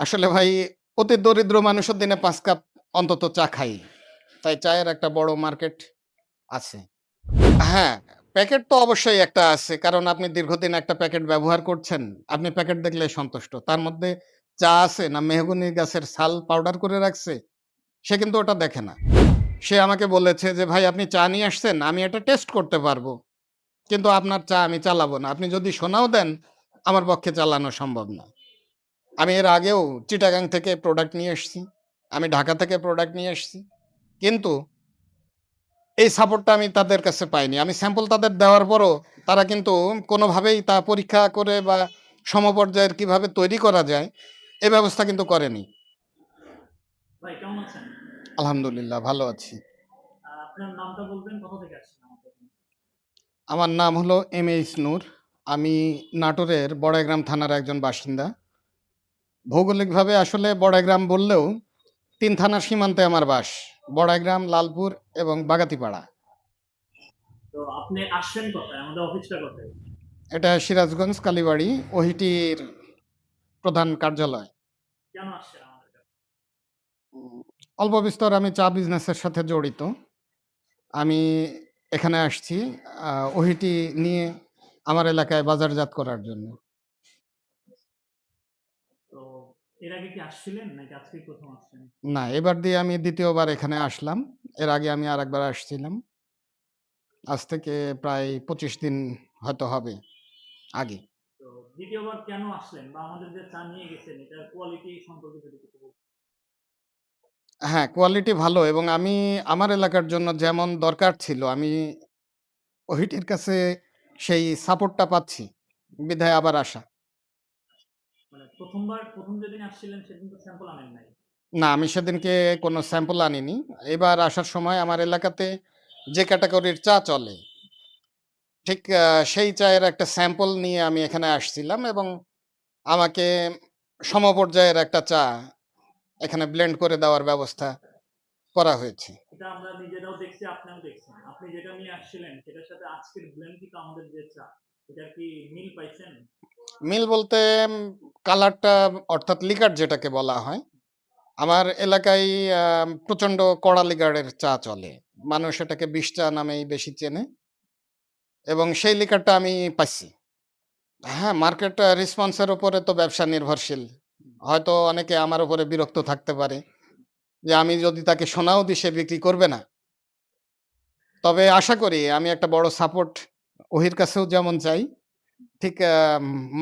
আসলে ভাই অতি দরিদ্র মানুষের দিনে পাঁচ কাপ অন্তত চা খাই। তাই চায়ের একটা বড় মার্কেট আছে। হ্যাঁ, প্যাকেট তো অবশ্যই একটা আছে। কারণ আপনি দীর্ঘদিন একটা প্যাকেট ব্যবহার করছেন। আপনি প্যাকেট দেখলেই সন্তুষ্ট। তার মধ্যে চা আছে না মেহগনি গাছের ছাল পাউডার করে রাখছে, সে কিন্তু ওটা দেখে না। সে আমাকে বলেছে যে, "ভাই আপনি চা নিয়ে আসছেন, আমি এটা টেস্ট করতে পারব। কিন্তু আপনার চা আমি চালাবো না। আপনি যদি সোনাও দেন, আমার পক্ষে চালানো সম্ভব না।" আমি এর আগেও চিটাগাং থেকে প্রোডাক্ট নিয়ে এসছি। আমি ঢাকা থেকে প্রোডাক্ট নিয়ে এসছি। কিন্তু এই সাপোর্টটা আমি তাদের কাছে পাইনি। আমি স্যাম্পল তাদের দেওয়ার পরও তারা কিন্তু কোনোভাবেই তা পরীক্ষা করে বা সমপর্যায়ের কীভাবে তৈরি করা যায়, এ ব্যবস্থা কিন্তু করেনি। আলহামদুলিল্লাহ ভালো আছি। আমার নাম হলো এম.এইচ নূর। আমি নাটোরের বড়াইগ্রাম থানার একজন বাসিন্দা। ভৌগোলিকভাবে আসলে বড়াইগ্রাম বললেও তিন থানার সীমান্তে আমার বাস। বড়াইগ্রাম, লালপুর এবং বাগাতিপাড়া। তো আপনি আসছেন কোথায়? আমাদের অফিসটা কোথায়? এটা সিরাজগঞ্জ কালীবাড়ি ওহিটির প্রধান কার্যালয়। কেন আসছেন অল্প বিস্তর আমি চা বিজনেসের সাথে জড়িত। আমি এখানে আসছি ওহিটি নিয়ে আমার এলাকায় বাজারজাত করার জন্য। তো এর আগে কি আসছিলেন নাকি আজকেই ১ম আসছেন? না, এবার দিয়ে আমি ২য় বার এখানে আসলাম। এর আগে আমি আরেকবার আসছিলাম। আজ থেকে প্রায় ২৫ দিন হয়তো হবে আগে। তো ২য় কেন আসলেন? বা আমাদের যে চা নিয়ে গেছেন এটার কোয়ালিটি সম্পর্কে যদি কিছু বলতেন। হ্যাঁ, কোয়ালিটি ভালো এবং আমি আমার এলাকার জন্য যেমন দরকার ছিল আমি ওহিটির কাছে সেই সাপোর্টটা পাচ্ছি। বিধায় আবার আসা। মানে ১ম বার ১ম যেদিন আসছিলেন সেদিন তো স্যাম্পল আনেন নাই। না, আমি সেদিনকে কোনো স্যাম্পল আনিনি। এবার আসার সময় আমার এলাকাতে যে ক্যাটেগরির চা চলে, ঠিক সেই চায়ের একটা স্যাম্পল নিয়ে আমি এখানে আসছিলাম এবং আমাকে সমপর্যায়ের একটা চা এখানে ব্লেন্ড করে দেওয়ার ব্যবস্থা করা হয়েছে। এটা আমরা নিজেরাও দেখছি, আপনিও দেখছেন। আপনি যেটা নিয়ে আসছিলেন সেটার সাথে আজকের ব্লেন্ড কিন্তু আমাদের যে চা, মিল বলতে কালারটা অর্থাৎ লিকার যেটাকে বলা হয়, আমার এলাকায় আ প্রচণ্ড কড়া লিকারের চা চলে। মানুষ এটাকে বিষ চা নামেই বেশি চেনে। এবং সেই লিকারটা আমি পাইছি। হ্যাঁ, মার্কেট আ রেসপন্স এর উপরে তো ব্যবসা নির্ভরশীল। হয়তো অনেকে আমার উপরে বিরক্ত থাকতে পারে। যে আমি যদি তাকে সোনাও দিই সে বিক্রি করবে না। তবে আশা করি আমি একটা বড় সাপোর্ট ওহির কাছেও যেমন চাই, ঠিক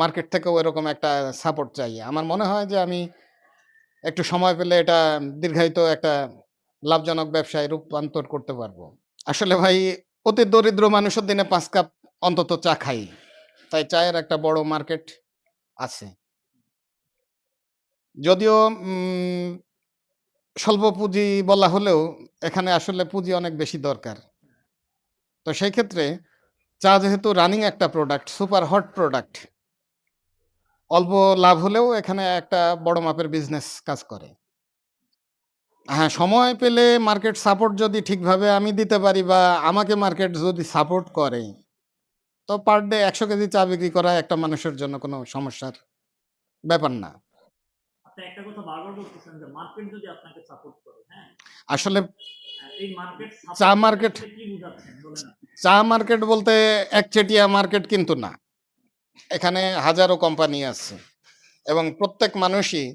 মার্কেট থেকেও এরকম একটা সাপোর্ট চাই। আমার মনে হয় যে আমি একটু সময় পেলে এটা দীর্ঘায়িত একটা লাভজনক ব্যবসায় রূপান্তর করতে পারব। আসলে ভাই অতি দরিদ্র মানুষের দিনে পাঁচ কাপ অন্তত চা খাই। তাই চায়ের একটা বড় মার্কেট আছে। যদিও স্বল্প পুঁজি বলা হলেও এখানে আসলে পুঁজি অনেক বেশি দরকার। তো সেই ক্ষেত্রে চা যেহেতু রানিং একটা প্রোডাক্ট, সুপার হট প্রোডাক্ট। অল্প লাভ হলেও এখানে একটা বড় মাপের বিজনেস কাজ করে। হ্যাঁ, সময় পেলে মার্কেট সাপোর্ট যদি ঠিকভাবে আমি দিতে পারি বা আমাকে মার্কেট যদি সাপোর্ট করে, তো পার ডে ১০০ কেজি চা বিক্রি করা একটা মানুষের জন্য কোনো সমস্যার ব্যাপার না। হ্যাঁ? আসলে মার্কেট চা মার্কেট চা মার্কেট বলতে একচেটিয়া মার্কেট কিন্তু না। এখানে হাজারো কোম্পানি আছে এবং প্রত্যেক মানুষই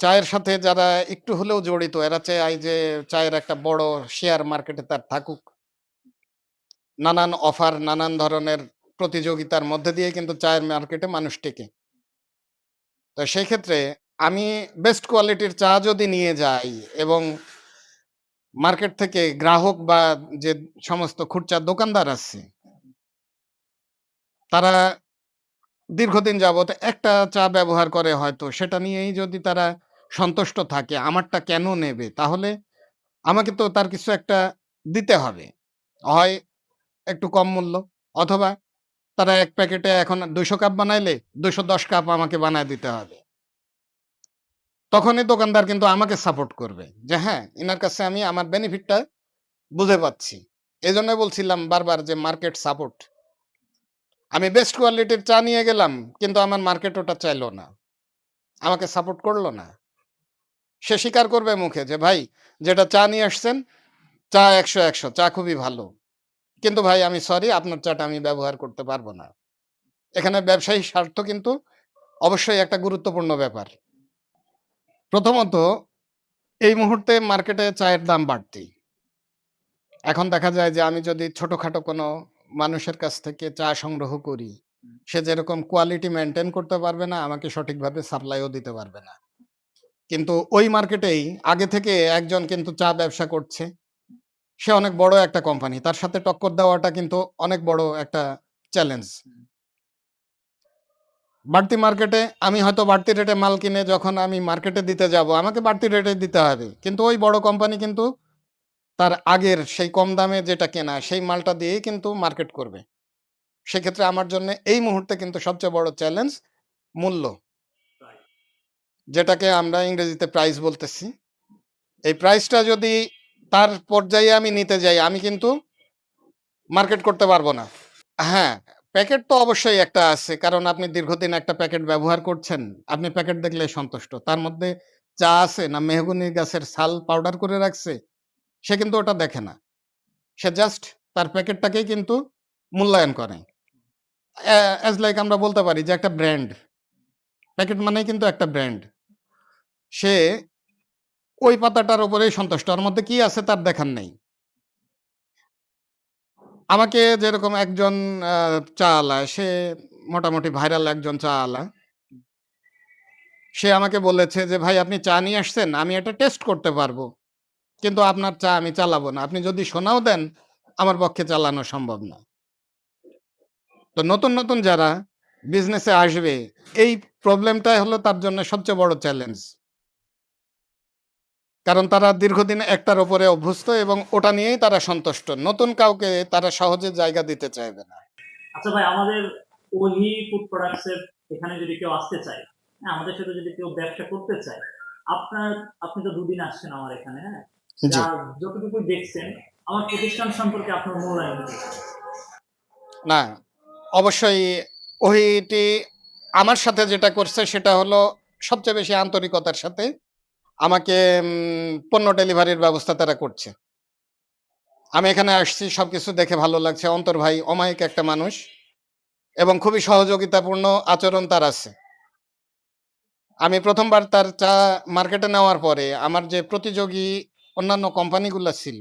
চায়ের সাথে যারা একটু হলেও জড়িত এরা চায় যে চায়ের একটা বড় শেয়ার মার্কেটে তার থাকুক। নানান অফার, নানান ধরনের প্রতিযোগিতার মধ্যে দিয়ে কিন্তু চায়ের মার্কেটে মানুষ টেকে। তো সেই ক্ষেত্রে আমি বেস্ট কোয়ালিটির চা যদি নিয়ে যাই এবং মার্কেট থেকে গ্রাহক বা যে সমস্ত খুচরা দোকানদার আছে তারা দীর্ঘদিন যাবৎ একটা চা ব্যবহার করে হয়তো সেটা নিয়েই যদি তারা সন্তুষ্ট থাকে, আমারটা কেন নেবে? তাহলে আমাকে তো তার কিছু একটা দিতে হবে। হয় একটু কম মূল্য অথবা তারা এক প্যাকেটে এখন ২০০ কাপ বানাইলে ২১০ কাপ আমাকে বানায় দিতে হবে। তখনই দোকানদার কিন্তু আমাকে সাপোর্ট করবে। যে হ্যাঁ, এনার কাছে আমি আমার বেনিফিটটা বুঝে পাচ্ছি। এজন্যই বলছিলাম বারবার যে মার্কেট সাপোর্ট। আমি বেস্ট কোয়ালিটির চা নিয়ে গেলাম কিন্তু আমার মার্কেট ওটা চাইলো না। আমাকে সাপোর্ট করল না সে স্বীকার করবে মুখে যে ভাই যেটা চা নিয়ে আসছেন চা একশো একশো চা খুবই ভালো কিন্তু ভাই আমি সরি আপনার চাটা আমি ব্যবহার করতে পারব না এখানে ব্যবসায়ী স্বার্থ কিন্তু অবশ্যই একটা গুরুত্বপূর্ণ ব্যাপার প্রথমত, এই মুহূর্তে মার্কেটে চায়ের দাম বাড়তি। এখন দেখা যায় যে আমি যদি ছোটখাটো কোনো মানুষের কাছ থেকে চা সংগ্রহ করি, সে যেরকম কোয়ালিটি মেনটেন করতে পারবে না, আমাকে সঠিকভাবে সাপ্লাইও দিতে পারবে না। কিন্তু ওই মার্কেটেই আগে থেকে একজন কিন্তু চা ব্যবসা করছে। সে অনেক বড় একটা কোম্পানি তার সাথে টক্কর দেওয়াটা কিন্তু অনেক বড় একটা চ্যালেঞ্জ বাড়তি মার্কেটে আমি হয়তো বাড়তি রেটে মাল কিনে যখন আমি মার্কেটে দিতে যাব, আমাকে বাড়তি রেটে দিতে হবে। কিন্তু ওই বড় কোম্পানি কিন্তু তার আগের সেই কম দামে যেটা কেনা, সেই মালটা দিয়েই কিন্তু মার্কেট করবে। সেক্ষেত্রে আমার জন্য এই মুহূর্তে কিন্তু সবচেয়ে বড় চ্যালেঞ্জ মূল্য। যেটাকে আমরা ইংরেজিতে প্রাইস বলতেছি। এই প্রাইসটা যদি তার পর্যায়ে আমি নিতে যাই, আমি কিন্তু মার্কেট করতে পারব না। হ্যাঁ প্যাকেট তো অবশ্যই একটা আছে। কারণ আপনি দীর্ঘদিন একটা প্যাকেট ব্যবহার করছেন, আপনি প্যাকেট দেখলে সন্তুষ্ট। তার মধ্যে চা আছে না মেহগুনি গাছের ছাল পাউডার করে রাখছে, সে কিন্তু ওটা দেখে না। সে জাস্ট তার প্যাকেটটাকেই কিন্তু মূল্যায়ন করে। অ্যাজ লাইক আমরা বলতে পারি যে একটা ব্র্যান্ড প্যাকেট মানেই কিন্তু একটা ব্র্যান্ড সে ওই পাতাটার উপরেই সন্তুষ্ট। ওর মধ্যে কি আছে তার দেখার নেই। আমাকে যেরকম একজন আহ, চা আলা সে মোটামুটি ভাইরাল একজন চা আলা সে আমাকে বলেছে যে ভাই আপনি চা নিয়ে আসছেন আমি এটা টেস্ট করতে পারব। কিন্তু আপনার চা আমি চালাবো না। আপনি যদি শোনাও দেন আমার পক্ষে চালানো সম্ভব না। তো নতুন নতুন যারা বিজনেসে আসবে এই প্রবলেমটাই হলো তার জন্য সবচেয়ে বড় চ্যালেঞ্জ কারণ তারা দীর্ঘদিন একটার ওপরে অভ্যস্ত এবং ওটা নিয়েই তারা সন্তুষ্ট। নতুন কাউকে তারা সহজে জায়গা দিতে চাইবে না। আচ্ছা ভাই আমাদের ওহি ফুড প্রোডাক্টস এর এখানে যদি কেউ আসতে চায় হ্যাঁ আমাদের সাথে যদি কেউ ব্যবসা করতে চায় আপনার আপনি তো দুদিন আসছেন আমার এখানে হ্যাঁ? যতটুকু দেখছেন আমার প্রতিষ্ঠান সম্পর্কে আপনার মূল্যায়ন? না অবশ্যই ওইটি আমার সাথে যেটা করছে সেটা হলো সবচেয়ে বেশি আন্তরিকতার সাথে আমাকে পণ্য ডেলিভারির ব্যবস্থা তারা করছে। আমি এখানে আসছি সব কিছু দেখে ভালো লাগছে। অন্তর ভাই অমায়িক একটা মানুষ এবং খুবই সহযোগিতাপূর্ণ আচরণ তার আছে। আমি প্রথমবার তার চা মার্কেটে নেওয়ার পরে আমার যে প্রতিযোগী অন্যান্য কোম্পানিগুলো ছিল,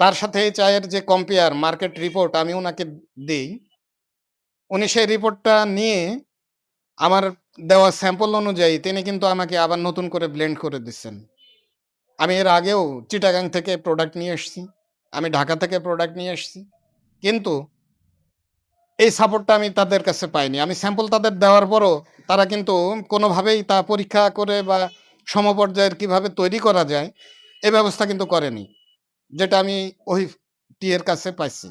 তার সাথে এই চায়ের যে কম্পেয়ার মার্কেট রিপোর্ট আমি ওনাকে দিই, উনি সেই রিপোর্টটা নিয়ে আমার দেওয়া স্যাম্পল অনুযায়ী তিনি কিন্তু আমাকে আবার নতুন করে ব্লেন্ড করে দিচ্ছেন। আমি এর আগেও চিটাগাং থেকে প্রোডাক্ট নিয়ে এসেছি, আমি ঢাকা থেকে প্রোডাক্ট নিয়ে এসেছি, কিন্তু এই সাপোর্টটা আমি তাদের কাছে পাইনি। আমি স্যাম্পল তাদের দেওয়ার পরও তারা কিন্তু কোনোভাবেই তা পরীক্ষা করে বা সমপর্যায়ের কীভাবে তৈরি করা যায়, এ ব্যবস্থা কিন্তু করেনি, যেটা আমি ওই টি এর কাছে পাইছি।